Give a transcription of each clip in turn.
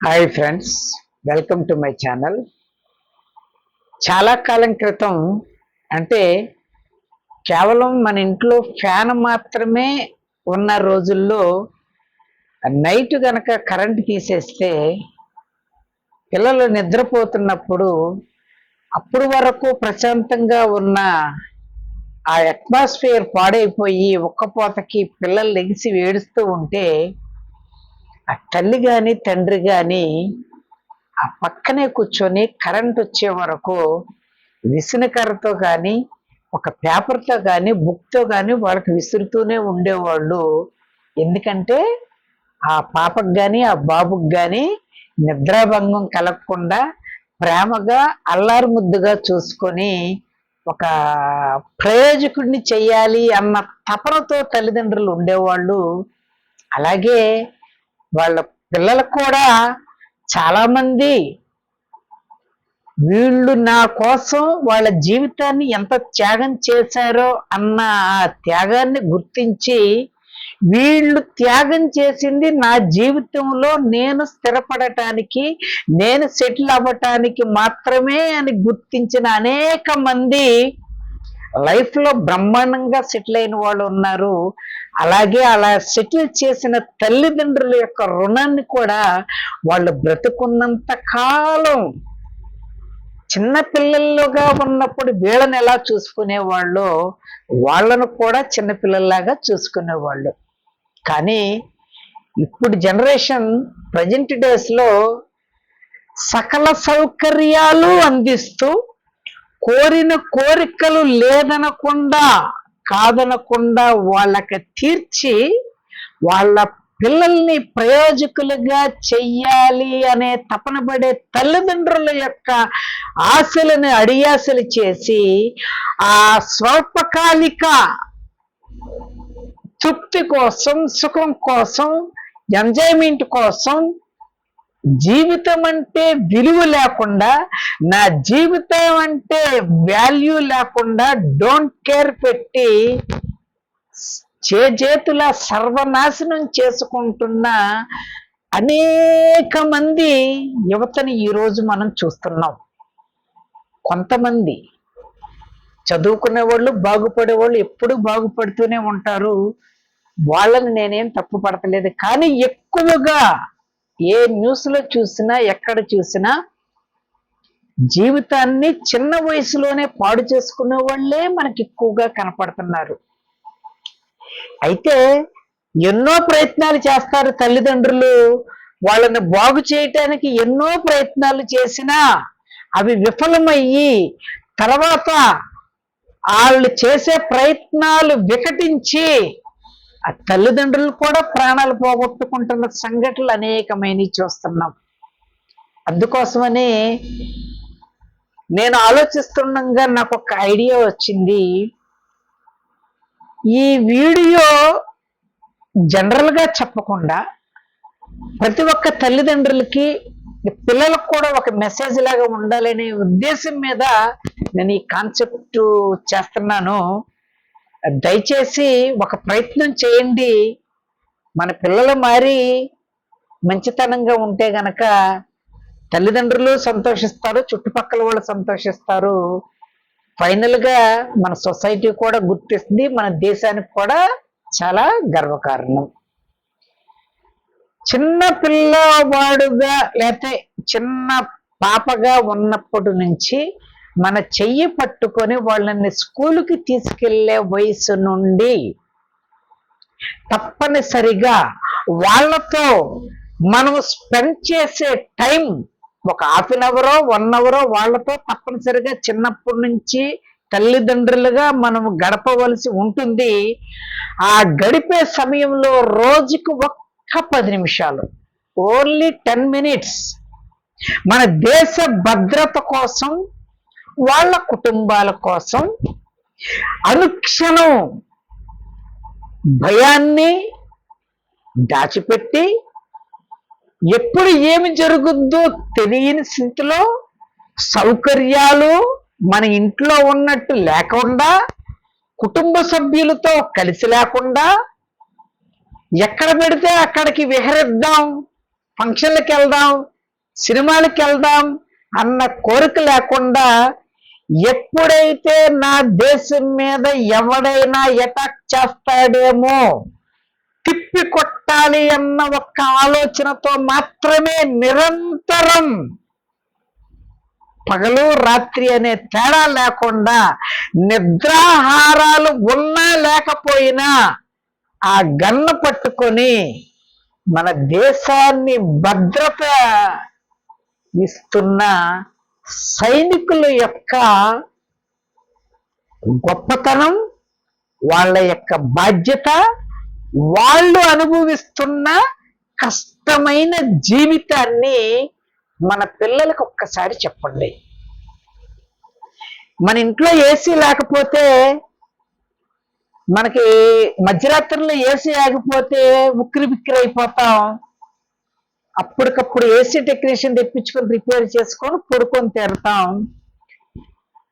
Hi friends welcome to my channel చాలా కాలం క్రితం అంటే కేవలం మన ఇంట్లో ఫ్యాన్ మాత్రమే ఉన్న రోజుల్లో నైట్ గనక కరెంట్ తీసేస్తే పిల్లలు నిద్రపోతున్నప్పుడు అప్పుడు వరకు ప్రశాంతంగా ఉన్న ఆ అట్మాస్ఫియర్ పాడైపోయి ఒక్కపోతకి పిల్లలు లెగిసి ఏడుస్తూ ఉంటే ఆ తల్లి కానీ తండ్రి కానీ ఆ పక్కనే కూర్చొని కరెంట్ వచ్చే వరకు విసనకర్రతో కానీ ఒక పేపర్తో కానీ బుక్తో కానీ వాళ్ళకి విసురుతూనే ఉండేవాళ్ళు. ఎందుకంటే ఆ పాపకు కానీ ఆ బాబుకి కానీ నిద్రాభంగం కలగకుండా ప్రేమగా అల్లారు ముద్దుగా చూసుకొని ఒక ప్రయోజకుడిని చెయ్యాలి అన్న తపనతో తల్లిదండ్రులు ఉండేవాళ్ళు. అలాగే వాళ్ళ పిల్లలకు కూడా చాలా మంది వీళ్ళు నా కోసం వాళ్ళ జీవితాన్ని ఎంత త్యాగం చేశారో అన్న ఆ త్యాగాన్ని గుర్తించి వీళ్ళు త్యాగం చేసింది నా జీవితంలో నేను స్థిరపడటానికి నేను సెటిల్ అవ్వటానికి మాత్రమే అని గుర్తించిన అనేక మంది లైఫ్లో బ్రహ్మాండంగా సెటిల్ అయిన వాళ్ళు ఉన్నారు. అలాగే అలా సెటిల్ చేసిన తల్లిదండ్రుల యొక్క రుణాన్ని కూడా వాళ్ళు బ్రతుకున్నంత కాలం చిన్న పిల్లలుగా ఉన్నప్పుడు వీళ్ళని ఎలా చూసుకునేవాళ్ళు? వాళ్ళను కూడా చిన్నపిల్లల్లాగా చూసుకునేవాళ్ళు. కానీ ఇప్పుడు జనరేషన్ ప్రజెంట్ డేస్లో సకల సౌకర్యాలు అందిస్తూ కోరిన కోరికలు లేదనకుండా కాదనకుండా వాళ్ళకి తీర్చి వాళ్ళ పిల్లల్ని ప్రయోజకులుగా చెయ్యాలి అనే తపన పడే తల్లిదండ్రుల యొక్క ఆశలను అడియాసలు చేసి ఆ స్వల్పకాలిక తృప్తి కోసం సుఖం కోసం ఎంజాయ్మెంట్ కోసం జీవితం అంటే విలువ లేకుండా నా జీవితం అంటే వాల్యూ లేకుండా డోంట్ కేర్ పెట్టి చేతుల సర్వనాశనం చేసుకుంటున్న అనేక మంది యువతని ఈరోజు మనం చూస్తున్నాం. కొంతమంది చదువుకునే వాళ్ళు బాగుపడే వాళ్ళు ఎప్పుడు బాగుపడుతూనే ఉంటారు. వాళ్ళని నేనేం తప్పు పడతలేదు. కానీ ఎక్కువగా ఏ న్యూస్లో చూసినా ఎక్కడ చూసినా జీవితాన్ని చిన్న వయసులోనే పాడు చేసుకునే వాళ్ళే మనకి ఎక్కువగా కనపడుతున్నారు. అయితే ఎన్నో ప్రయత్నాలు చేస్తారు తల్లిదండ్రులు. వాళ్ళని బాగు చేయటానికి ఎన్నో ప్రయత్నాలు చేసినా అవి విఫలమయ్యి తర్వాత వాళ్ళు చేసే ప్రయత్నాలు వికటించి ఆ తల్లిదండ్రులు కూడా ప్రాణాలు పోగొట్టుకుంటున్న సంఘటనలు అనేకమైనవి చూస్తున్నాం. అందుకోసమని నేను ఆలోచిస్తుండగా నాకు ఒక ఐడియా వచ్చింది. ఈ వీడియో జనరల్గా చెప్పకుండా ప్రతి ఒక్క తల్లిదండ్రులకి పిల్లలకు కూడా ఒక మెసేజ్ లాగా ఉండాలనే ఉద్దేశం మీద నేను ఈ కాన్సెప్ట్ చేస్తున్నాను. దయచేసి ఒక ప్రయత్నం చేయండి. మన పిల్లలు మారి మంచితనంగా ఉంటే గనక తల్లిదండ్రులు సంతోషిస్తారు చుట్టుపక్కల వాళ్ళు సంతోషిస్తారు. ఫైనల్గా మన సొసైటీ కూడా గుర్తిస్తుంది మన దేశానికి కూడా చాలా గర్వకారణం. చిన్న పిల్లవాడుగా లేకపోతే చిన్న పాపగా ఉన్నప్పటి నుంచి మన చెయ్యి పట్టుకొని వాళ్ళని స్కూలుకి తీసుకెళ్ళే వయసు నుండి తప్పనిసరిగా వాళ్ళతో మనం స్పెండ్ చేసే టైం ఒక హాఫ్ అన్ అవరో వన్ అవరో వాళ్ళతో తప్పనిసరిగా చిన్నప్పటి నుంచి తల్లిదండ్రులుగా మనం గడపవలసి ఉంటుంది. ఆ గడిపే సమయంలో రోజుకు ఒక్క పది నిమిషాలు ఓన్లీ టెన్ మినిట్స్. మన దేశ భద్రత కోసం వాళ్ళ కుటుంబాల కోసం అనుక్షణం భయాన్ని దాచిపెట్టి ఎప్పుడు ఏమి జరుగుద్దో తెలియని స్థితిలో సౌకర్యాలు మన ఇంట్లో ఉన్నట్టు లేకుండా కుటుంబ సభ్యులతో కలిసి లేకుండా ఎక్కడ పెడితే అక్కడికి విహరిద్దాం ఫంక్షన్లకు వెళ్దాం సినిమాలకు వెళ్దాం అన్న కోరిక లేకుండా ఎప్పుడైతే నా దేశం మీద ఎవడైనా అటాక్ చేస్తాడేమో తిప్పి కొట్టాలి అన్న ఒక్క ఆలోచనతో మాత్రమే నిరంతరం పగలు రాత్రి అనే తేడా లేకుండా నిద్రాహారాలు ఉన్నా లేకపోయినా ఆ గన్ను పట్టుకొని మన దేశాన్ని భద్రత ఇస్తున్న సైనికుల యొక్క గొప్పతనం వాళ్ళ యొక్క బాధ్యత వాళ్ళు అనుభవిస్తున్న కష్టమైన జీవితాన్ని మన పిల్లలకు ఒక్కసారి చెప్పండి. మన ఇంట్లో ఏసీ లేకపోతే మనకి మధ్యరాత్రిలో ఏసీ ఆగిపోతే ఉక్కిరి బిక్కిరి అయిపోతాం. అప్పటికప్పుడు ఏసీ టెక్నీషియన్ తెప్పించుకొని రిపేర్ చేసుకొని పడుకొని తీరుతాం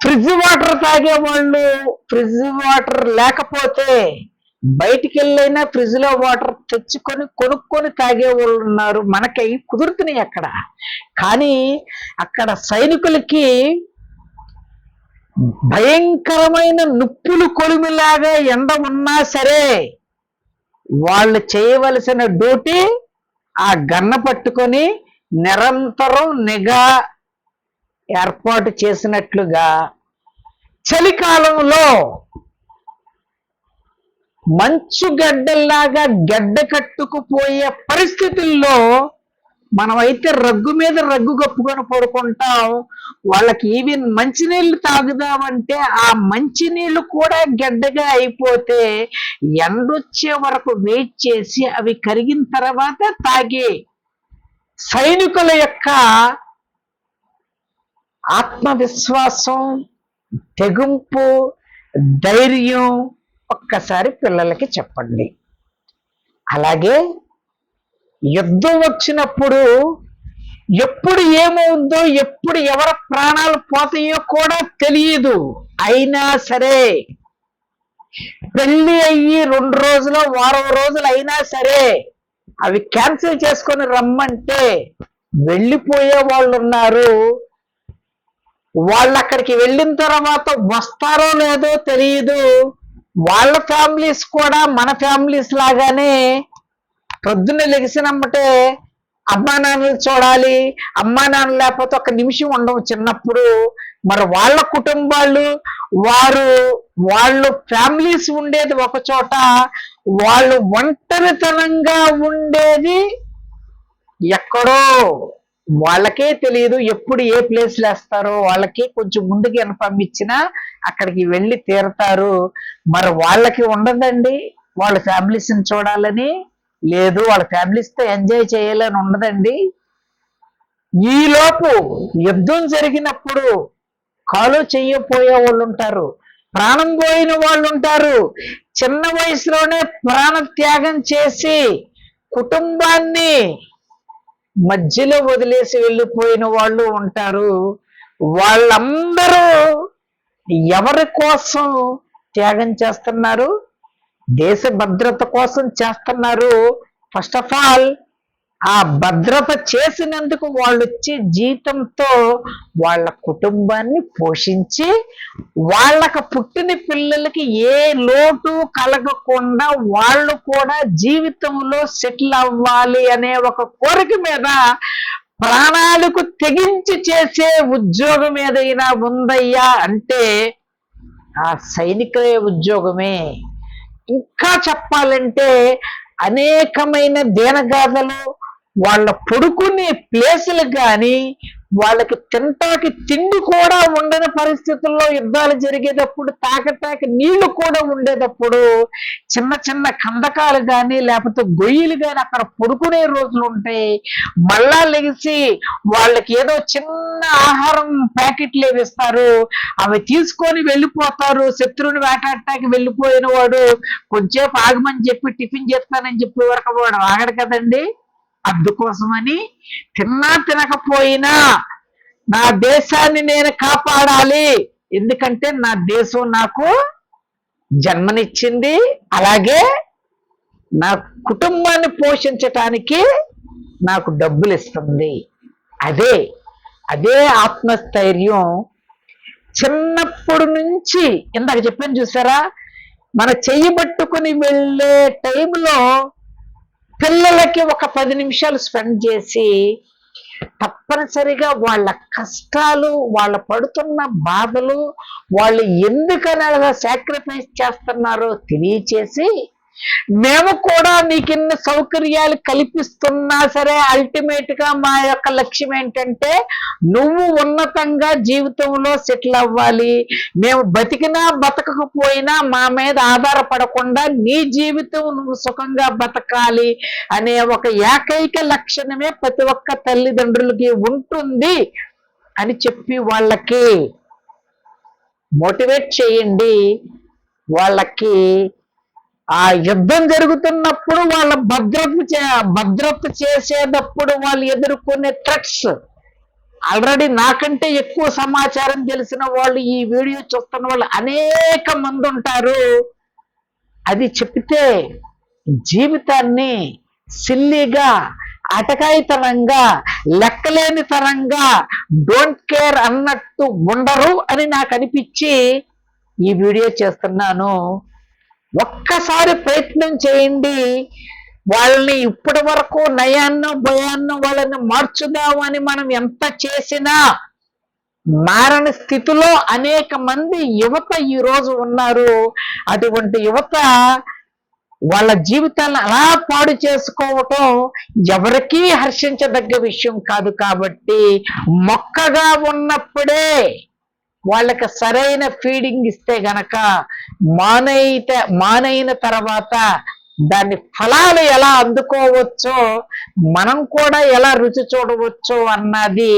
ఫ్రిడ్జ్ వాటర్ తాగే వాళ్ళు ఫ్రిడ్జ్ వాటర్ లేకపోతే బయటికి వెళ్ళైనా ఫ్రిడ్జ్లో వాటర్ తెచ్చుకొని కొనుక్కొని తాగే వాళ్ళు ఉన్నారు. మనకి కుదురుతున్నాయి అక్కడ. కానీ అక్కడ సైనికులకి భయంకరమైన నుప్పులు కొలిమిలాగా ఎండ ఉన్నా సరే వాళ్ళు చేయవలసిన డ్యూటీ ఆ గన్న పట్టుకొని నిరంతరం నిఘా ఏర్పాటు చేసినట్లుగా చలికాలంలో మంచు గడ్డల్లాగా గడ్డ కట్టుకుపోయే పరిస్థితుల్లో మనమైతే రగ్గు మీద రగ్గు కప్పుకొని పడుకుంటాం. వాళ్ళకి ఈవెన్ మంచినీళ్ళు తాగుదామంటే ఆ మంచినీళ్ళు కూడా గడ్డగా అయిపోతే ఎండొచ్చే వరకు వెయిట్ చేసి అవి కరిగిన తర్వాత తాగే. సైనికుల యొక్క ఆత్మవిశ్వాసం తెగింపు ధైర్యం ఒక్కసారి పిల్లలకి చెప్పండి. అలాగే యుద్ధం వచ్చినప్పుడు ఎప్పుడు ఏమవుందో ఎప్పుడు ఎవరి ప్రాణాలు పోతాయో కూడా తెలియదు. అయినా సరే పెళ్ళి అయ్యి రెండు రోజులు వారం రోజులు అయినా సరే అవి క్యాన్సిల్ చేసుకొని రమ్మంటే వెళ్ళిపోయే వాళ్ళు ఉన్నారు. వాళ్ళు అక్కడికి వెళ్ళిన తర్వాత వస్తారో లేదో తెలియదు. వాళ్ళ ఫ్యామిలీస్ కూడా మన ఫ్యామిలీస్ లాగానే పొద్దున్నే లెగిసినమ్మటే అమ్మా నాన్నలు చూడాలి అమ్మా నాన్న లేకపోతే ఒక నిమిషం ఉండవు చిన్నప్పుడు. మరి వాళ్ళ కుటుంబాలు వారు వాళ్ళు ఫ్యామిలీస్ ఉండేది ఒక చోట వాళ్ళు ఒంటరితనంగా ఉండేది ఎక్కడో. వాళ్ళకే తెలియదు ఎప్పుడు ఏ ప్లేస్ వేస్తారో వాళ్ళకి కొంచెం ముందుకి ఇన్ఫార్మ్ ఇచ్చినా అక్కడికి వెళ్ళి తీరతారు. మరి వాళ్ళకి ఉండదండి వాళ్ళ ఫ్యామిలీస్ని చూడాలని. లేదు వాళ్ళ ఫ్యామిలీస్తో ఎంజాయ్ చేయాలని ఉండదండి. ఈలోపు యుద్ధం జరిగినప్పుడు కాలు చెయ్యపోయే వాళ్ళు ఉంటారు ప్రాణం పోయిన వాళ్ళు ఉంటారు. చిన్న వయసులోనే ప్రాణ త్యాగం చేసి కుటుంబాన్ని మధ్యలో వదిలేసి వెళ్ళిపోయిన వాళ్ళు ఉంటారు. వాళ్ళందరూ ఎవరి కోసం త్యాగం చేస్తున్నారు? దేశ భద్రత కోసం చేస్తున్నారు. ఫస్ట్ ఆఫ్ ఆల్ ఆ భద్రత చేసినందుకు వాళ్ళు వచ్చే జీతంతో వాళ్ళ కుటుంబాన్ని పోషించి వాళ్ళకు పుట్టిన పిల్లలకి ఏ లోటు కలగకుండా వాళ్ళు కూడా జీవితంలో సెటిల్ అవ్వాలి అనే ఒక కోరిక మీద ప్రాణాలకు తెగించి చేసే ఉద్యోగం ఏదైనా ఉందయ్యా అంటే ఆ సైనిక ఉద్యోగమే. ఇంకా చెప్పాలంటే అనేకమైన దేనగాథలు వాళ్ళ పడుకునే ప్లేసులు కానీ వాళ్ళకి తింటాకి తిండి కూడా ఉండని పరిస్థితుల్లో యుద్ధాలు జరిగేటప్పుడు తాకటాకి నీళ్ళు కూడా ఉండేటప్పుడు చిన్న చిన్న కందకాలు కానీ లేకపోతే గొయ్యిలు కానీ అక్కడ పడుకునే రోజులు ఉంటాయి మళ్ళా లెగిసి వాళ్ళకి ఏదో చిన్న ఆహారం ప్యాకెట్లు ఇస్తారు అవి తీసుకొని వెళ్ళిపోతారు. శత్రువుని వేటాడటానికి వెళ్ళిపోయిన వాడు కొంచెంసేపు ఆగమని చెప్పి టిఫిన్ చేస్తానని చెప్పే వరకు వాడు ఆగడు కదండి. అందుకోసమని తిన్నా తినకపోయినా నా దేశాన్ని నేను కాపాడాలి. ఎందుకంటే నా దేశం నాకు జన్మనిచ్చింది. అలాగే నా కుటుంబాన్ని పోషించటానికి నాకు డబ్బులు ఇస్తుంది అదే అదే ఆత్మస్థైర్యం. చిన్నప్పటి నుంచి ఇందాక చెప్పాను చూసారా? మన చెయ్యి పట్టుకుని వెళ్ళే టైంలో పిల్లలకి ఒక పది నిమిషాలు స్పెండ్ చేసి తప్పనిసరిగా వాళ్ళ కష్టాలు వాళ్ళ పడుతున్న బాధలు వాళ్ళు ఎందుకనగా సాక్రిఫైస్ చేస్తున్నారో తెలియచేసి మేము కూడా నీకు ఇన్ని సౌకర్యాలు కల్పిస్తున్నా సరే అల్టిమేట్గా మా యొక్క లక్ష్యం ఏంటంటే నువ్వు ఉన్నతంగా జీవితంలో సెటిల్ అవ్వాలి. మేము బతికినా బతకకపోయినా మా మీద ఆధారపడకుండా నీ జీవితం నువ్వు సుఖంగా బతకాలి అనే ఒక ఏకైక లక్షణమే ప్రతి ఒక్క తల్లిదండ్రులకి ఉంటుంది అని చెప్పి వాళ్ళకి మోటివేట్ చేయండి. వాళ్ళకి ఆ యుద్ధం జరుగుతున్నప్పుడు వాళ్ళ భద్రత చే భద్రత చేసేటప్పుడు వాళ్ళు ఎదుర్కొనే థ్రెట్స్ ఆల్రెడీ నాకంటే ఎక్కువ సమాచారం తెలిసిన వాళ్ళు ఈ వీడియో చూస్తున్న వాళ్ళు అనేక మంది ఉంటారు. అది చెప్తే జీవితాన్ని సిల్లీగా అటకాయితనంగా లెక్కలేని తరంగా డోంట్ కేర్ అన్నట్టు ఉండరు అని నాకు అనిపించి ఈ వీడియో చేస్తున్నాను. ఒక్కసారి ప్రయత్నం చేయండి. వాళ్ళని ఇప్పటి వరకు నయాన్నో భయాన్నో వాళ్ళని మార్చుదామని మనం ఎంత చేసినా మారని స్థితిలో అనేక మంది యువత ఈ రోజు ఉన్నారు. అటువంటి యువత వాళ్ళ జీవితాలను అలా పాడు చేసుకోవటం ఎవరికీ హర్షించదగ్గ విషయం కాదు కాబట్టి మొక్కగా ఉన్నప్పుడే వాళ్ళకి సరైన ఫీడింగ్ ఇస్తే గనక మానయిత మానైన తర్వాత దాని ఫలాలు ఎలా అందుకోవచ్చో మనం కూడా ఎలా రుచి చూడవచ్చో అన్నది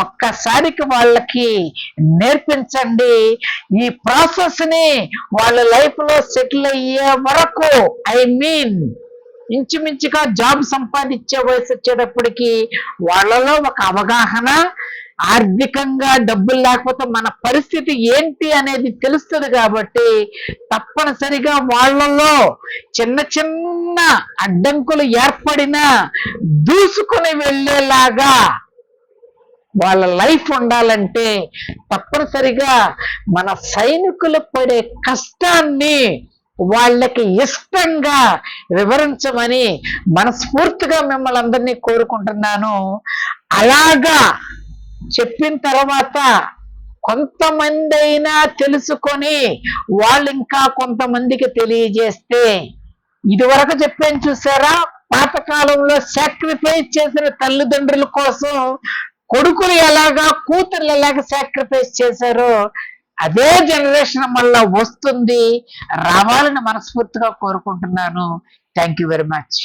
ఒక్కసారికి వాళ్ళకి నేర్పించండి. ఈ ప్రాసెస్ని వాళ్ళ లైఫ్లో సెటిల్ అయ్యే వరకు ఐ మీన్ ఇంచుమించుగా జాబ్ సంపాదించే వయసు వచ్చేటప్పటికి వాళ్ళలో ఒక అవగాహన ఆర్థికంగా డబ్బులు లేకపోతే మన పరిస్థితి ఏంటి అనేది తెలుస్తుంది కాబట్టి తప్పనిసరిగా వాళ్ళలో చిన్న చిన్న అడ్డంకులు ఏర్పడినా దూసుకుని వెళ్ళేలాగా వాళ్ళ లైఫ్ ఉండాలంటే తప్పనిసరిగా మన సైనికులు పడే కష్టాన్ని వాళ్ళకి ఇష్టంగా వివరించమని మనస్ఫూర్తిగా మిమ్మల్ని అందరినీ కోరుకుంటున్నాను. అలాగా చెప్పిన తర్వాత కొంతమంది అయినా తెలుసుకొని వాళ్ళు ఇంకా కొంతమందికి తెలియజేస్తే ఇదివరకు చెప్పాను చూసారా? పాతకాలంలో సాక్రిఫైస్ చేసిన తల్లిదండ్రుల కోసం కొడుకులు ఎలాగా కూతుర్లు ఎలాగ సాక్రిఫైస్ చేశారో అదే జనరేషన్ మళ్ళా వస్తుంది. రావాలని మనస్ఫూర్తిగా కోరుకుంటున్నాను. Thank you very much